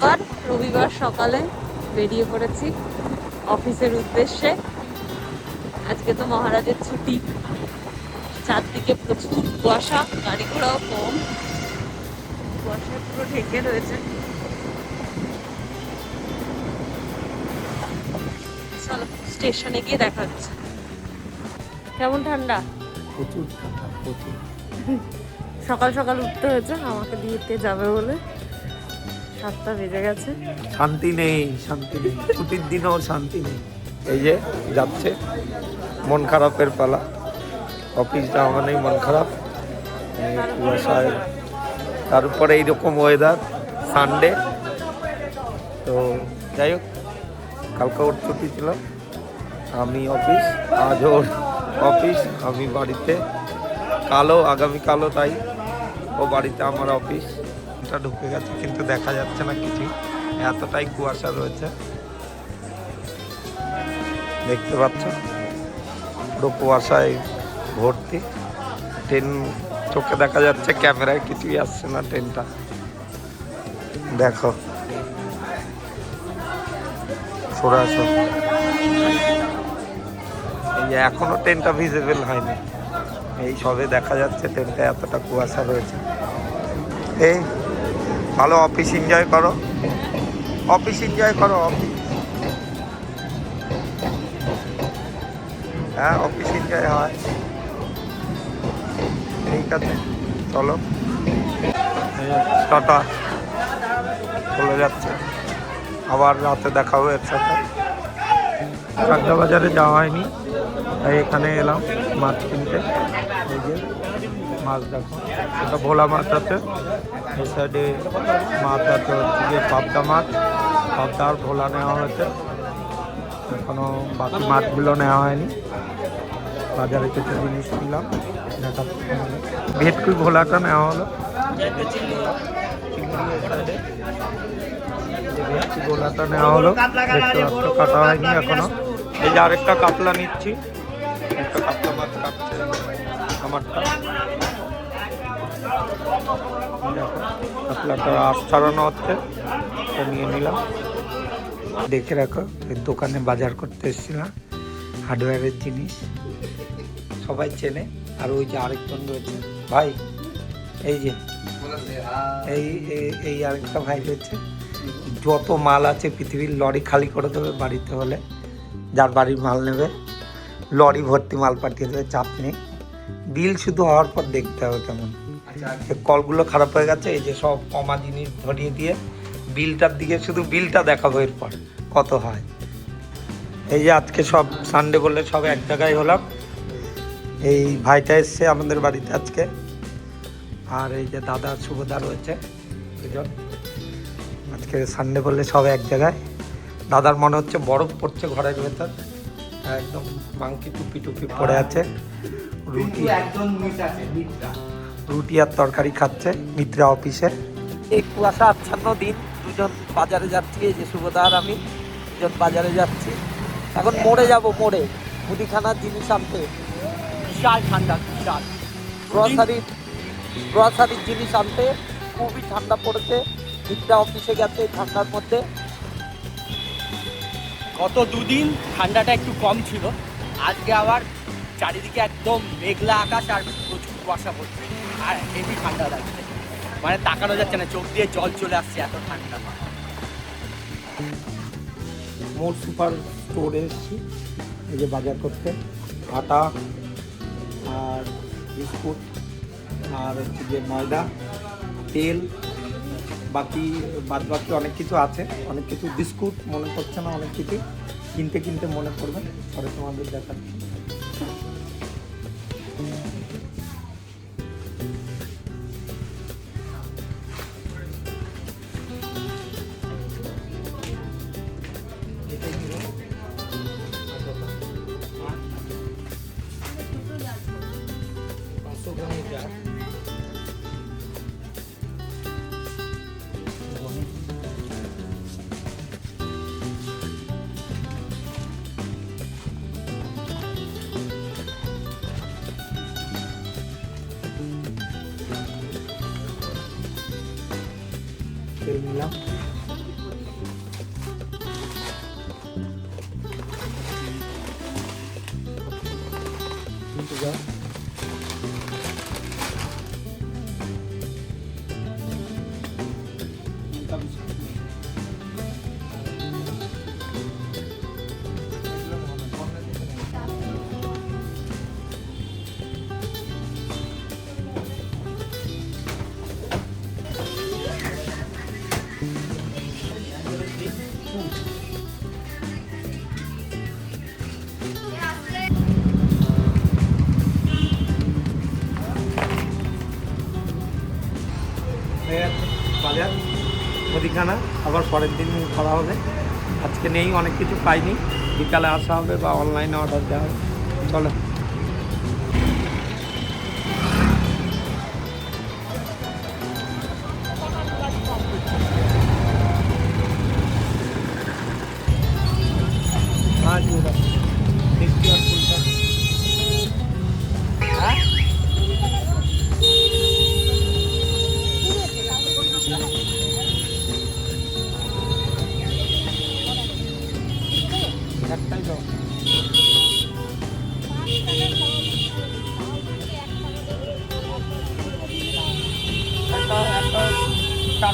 আবার রবিবার সকালে বেরিয়ে পড়েছি অফিসের উদ্দেশ্যে। আজকে তো মহারাজের ছুটি। চারদিকে প্রচুর কুয়াশা গাড়ি ঘোড়াও কম। কুয়াশা পুরো ঢেকে রয়েছে। চলো স্টেশনে গিয়ে দেখা হচ্ছে। কেমন ঠান্ডা? প্রচুর ঠান্ডা প্রচুর। সকাল সকাল উঠতে হয়েছে আমাকে দিতে যাবে বলে। সাতটা বেজে গেছে। শান্তি নেই শান্তি নেই। ছুটির দিনেও শান্তি নেই। এই যে যাচ্ছে, মন খারাপের পালা। অফিস যাওয়া মানেই মন খারাপ। কুয়াশায়। তার উপরে এইরকম ওয়েদার সানডে তো যাই হোক, কালকে ওর ছুটি ছিল। আমি অফিস, আজ ওর অফিস। আমি বাড়িতে। কালো আগামীকালও তাই। ও বাড়িতে, আমার অফিস। এটা ঢুকে গেছে, কিন্তু দেখা যাচ্ছে না কিছু। এতটাই কুয়াশা রয়েছে। দেখতে পাচ্ছ? পুরো কুয়াশায় ভর্তি। ট্রেন, চোখে দেখা যাচ্ছে ক্যামেরায় কিছুই আসছে না ট্রেনটা। দেখো। এখনও ট্রেনটা ভিজিবল হয়নি। এই সবে দেখা যাচ্ছে ট্রেনটা এতটা কুয়াশা রয়েছে। এই ভালো অফিস এনজয় করো। অফিস এনজয় করো অফিস হ্যাঁ অফিস এনজয় হয়। ঠিক আছে, চলো। টাটা। চলে যাচ্ছে। আবার রাতে দেখা হবে এর সাথে। চাকদা বাজারে যাওয়া হয়নি, তাই এখানে এলাম মাছ কিনতে। এই যে মাছ দেখো, এটা ভোলা মাছ আছে। এই সাইডে মাছ আছে হচ্ছে গিয়ে পাবদা মাছ পাবদা আর ভোলা নেওয়া হয়েছে। এখনও বাকি মাছগুলো নেওয়া হয়নি। বাজারে কিছু জিনিস কিনলাম দেখাচ্ছি তোমাদের। ভেটকি ভোলাটা নেওয়া হলো। ভেটকি ভোলাটা নেওয়া হলো। কাটা হয়নি এখনও। এই যে আরেকটা কাতলা নিচ্ছি। একটা কাতলা মাছ কাটছে আমারটা কাতলাটা আশ ছাড়ানো হচ্ছে নিয়ে নিলাম। দেখে রাখো দোকানে বাজার করতে এসেছিলাম, হার্ডওয়্যারের জিনিস, সবাই চেনে, আর ওই যে আরেকজন রয়েছে। ভাই, এই যে এই, এই- আরেকটা ভাই রয়েছে, যত মাল আছে পৃথিবীর লরি খালি করে দেবে বাড়িতে হলে, যার বাড়ির মাল নেবে, লরি ভর্তি মাল পাঠিয়ে দেবে, চাপ নেই। বিল শুধু হওয়ার পর দেখতে হবে কেমন। কলগুলো খারাপ হয়ে গেছে, এই যে সব কমা জিনিস ধরিয়ে দিয়ে বিলটার দিকে শুধু বিলটা দেখাবো এরপর কত হয়। এই যে আজকে সব সানডে বললে সব এক জায়গায় হলাম। এই ভাইটা এসছে আমাদের বাড়িতে আজকে। আর এই যে দাদা শুভদা রয়েছে দুজন। আজকে সানডে বললে সব এক জায়গায়। দাদার মনে হচ্ছে বরফ পড়ছে ঘরের ভেতর। একদম মাংকি টুপি টুপি পড়ে আছে। রুটি। একজন মিট আছে, মিটটা। রুটি আর তরকারি খাচ্ছে মিত্রা অফিসে। এই কুয়াশা আচ্ছন্ন দিন দুজন বাজারে যাচ্ছি এই যে সুভদা আর আমি দুজন বাজারে যাচ্ছি। এখন মোড়ে যাব মোড়ে। মুদিখানার জিনিস আনতে। বিশাল ঠান্ডা বিশাল। গ্রসারির গ্রসারির জিনিস আনতে। খুবই ঠান্ডা পড়েছে। মিত্রা অফিসে গেছে এই ঠান্ডার মধ্যে। গত দুদিন ঠান্ডাটা একটু কম ছিল। আজকে আবার চারিদিকে একদম মেঘলা আকাশ আর প্রচুর কুয়াশা পড়ছে। আর হেভি ঠান্ডা লাগছে। মানে তাকানো যাচ্ছে না, চোখ দিয়ে জল চলে আসছে এত ঠান্ডা। মোর সুপার স্টোরে এসেছি, এই যে বাজার করতে। আটা আর বিস্কুট আর হচ্ছে যে ময়দা, তেল, বাকি বাদ বাকি অনেক কিছু আছে। অনেক কিছু বিস্কুট মনে পড়ছে না, অনেক কিছু। কিনতে কিনতে মনে পড়বে, পরে তোমাদের দেখাচ্ছি। মুদিখানা আবার পরের দিন করা হবে। আজকে নেই, অনেক কিছু পাইনি। বিকালে আসা হবে বা অনলাইনে অর্ডার দেওয়া হবে। চলো।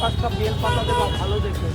পাঁচটা বেল পাতা দেওয়া ভালো দেখে।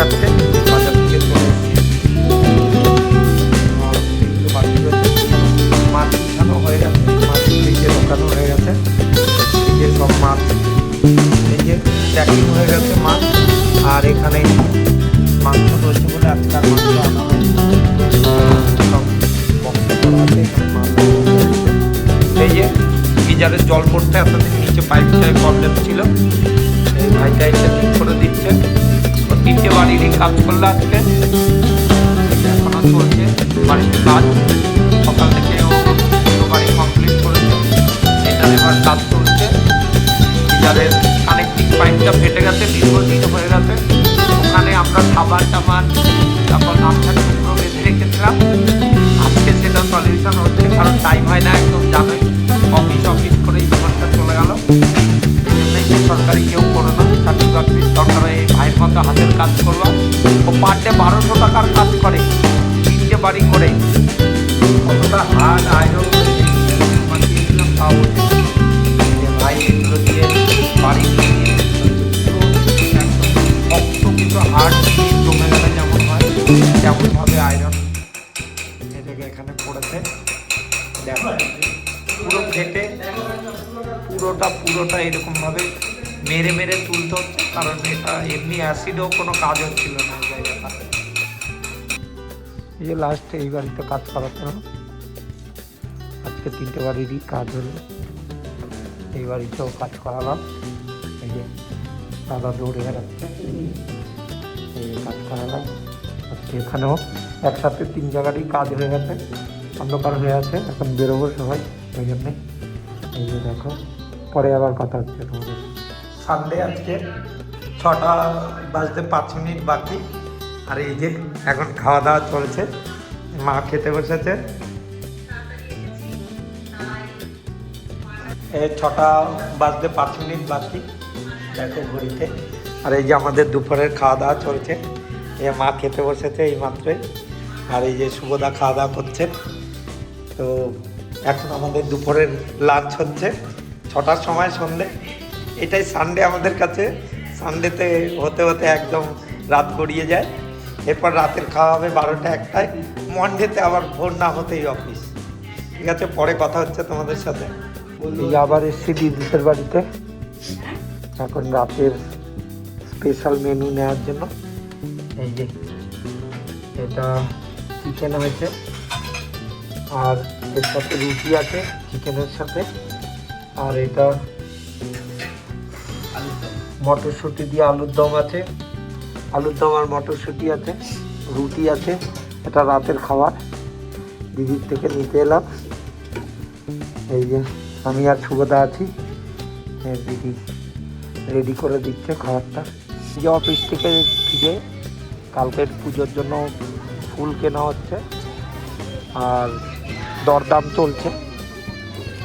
রয়েছে। মাছ হয়ে গেছে, মাছ ফ্রিজে ঢোকানো হয়ে গেছে। ফ্রিজে সব মাছ এই যে হয়ে গেছে মাছ। আর এখানে মাংস রয়েছে বলে আজকে আর মাংস এই যে গিজারের জল পড়তে এতদিন নিচে পাইপটায় প্রবলেম ছিল। এই ভাইটা এসে ঠিক করে দিচ্ছে। তিনটে বাড়িরই কাজ করল আজকে এখনও চলছে বাড়িতে কাজ। সকাল থেকে বাড়ি কমপ্লিট করেছে। এটা এবার কাজ চলছে। যাদের কানেক্টিং পাইপটা ফেটে গেছে, দীর্ঘদিন হয়ে গেছে। ওখানে আমরা খাবার টাবার, তারপর গামছা টুকরো বেঁধে রেখেছিলাম। আজকে সেটা সলিউশন হচ্ছে, কারণ টাইম হয় না, একদম জানোই অফিস অফিস করেই জীবনটা চলে গেল। সরকারি কেউ করে না চাকরি বাকরির দরকার ভাইয়ের হাতের কাজ করবা ও পার ডে বারোশো টাকার কাজ করে। তিনটে বাড়ি করে। কতটা হার্ড আয়রন এগুলো দিয়ে বাড়ি যেমন হয়, তেমনভাবে আয়রন এখানে পুরো পুরোটা পুরোটা এরকমভাবে মেরে মেরে তুলতে হচ্ছে, কারণ এটা এমনি অ্যাসিডও কোনো কাজ হচ্ছিল না এই যে লাস্টে এই বাড়িতে কাজ করাতে আজকে তিনটে বাড়িরই কাজ হলো। এই বাড়িতেও কাজ করালাম। এই যে দাদা দৌড়ে বেড়াচ্ছে। এই কাজ করালাম। আজকে এখানেও একসাথে তিন জায়গারই কাজ হয়ে গেছে। অন্ধকার হয়ে আছে, এখন বেরোবো সবাই। ওই জন্যে। এই যে দেখো, পরে আবার কথা হচ্ছে তোমাদের। সানডে আজকে ছটা বাজতে পাঁচ মিনিট বাকি। আর এই যে এখন খাওয়া দাওয়া চলছে, মা খেতে বসেছে। ছটা বাজতে পাঁচ মিনিট বাকি, দেখো ঘড়িতে। আর এই যে আমাদের দুপুরের খাওয়া দাওয়া চলছে যে মা খেতে বসেছে এই মাত্রই। আর এই যে শুভদা খাওয়া দাওয়া করছে। তো এখন আমাদের দুপুরের লাঞ্চ হচ্ছে, ছটার সময় সন্ধে। এটাই সানডে আমাদের কাছে। সানডেতে হতে হতে একদম রাত গড়িয়ে যায়। এরপর রাতের খাওয়া হবে বারোটা একটায়। মন্ডেতে আবার ভোর না হতেই অফিস ঠিক আছে, পরে কথা হচ্ছে তোমাদের সাথে। আবার এসছি দিদিদের বাড়িতে। এখন রাতের স্পেশাল মেনু নেওয়ার জন্য। এই যে, এটা চিকেন হয়েছে। আর এর সাথে রুটি আছে চিকেনের সাথে। আর এটা মটরশুঁটি দিয়ে আলুর দম আছে। আলুর দম আর মটরশুঁটি আছে, রুটি আছে, এটা রাতের খাবার। দিদির থেকে নিতে এলাম। এই যে আমি আর শুভদা আছি। দিদি রেডি করে দিচ্ছে খাবারটা। যে অফিস থেকে ফিরে কালকের পুজোর জন্য ফুল কেনা হচ্ছে আর দরদাম চলছে।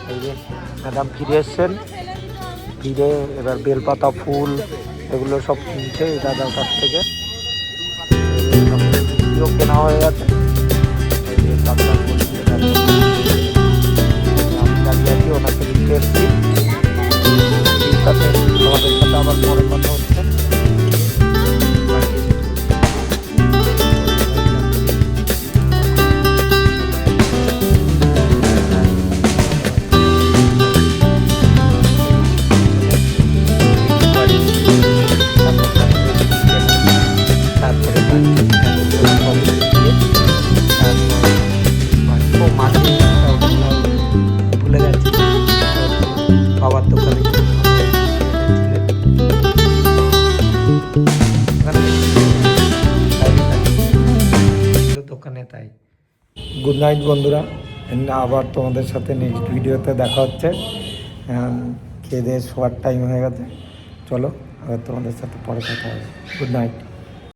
এই যে ম্যাডাম ফিরে এসছেন। ফিরে এবার বেলপাতা, ফুল, এগুলো সব কিনছে দাদার কাছ থেকে। কেনা হয়ে গেছে। আমাদের সাথে আবার পরে কথা হচ্ছে। গুড নাইট বন্ধুরা। আবার তোমাদের সাথে নেক্সট ভিডিওতে দেখা হচ্ছে। খেয়ে দিয়ে শোয়ার টাইম হয়ে গেছে। চলো, আবার তোমাদের সাথে পরে কথা হবে। Good night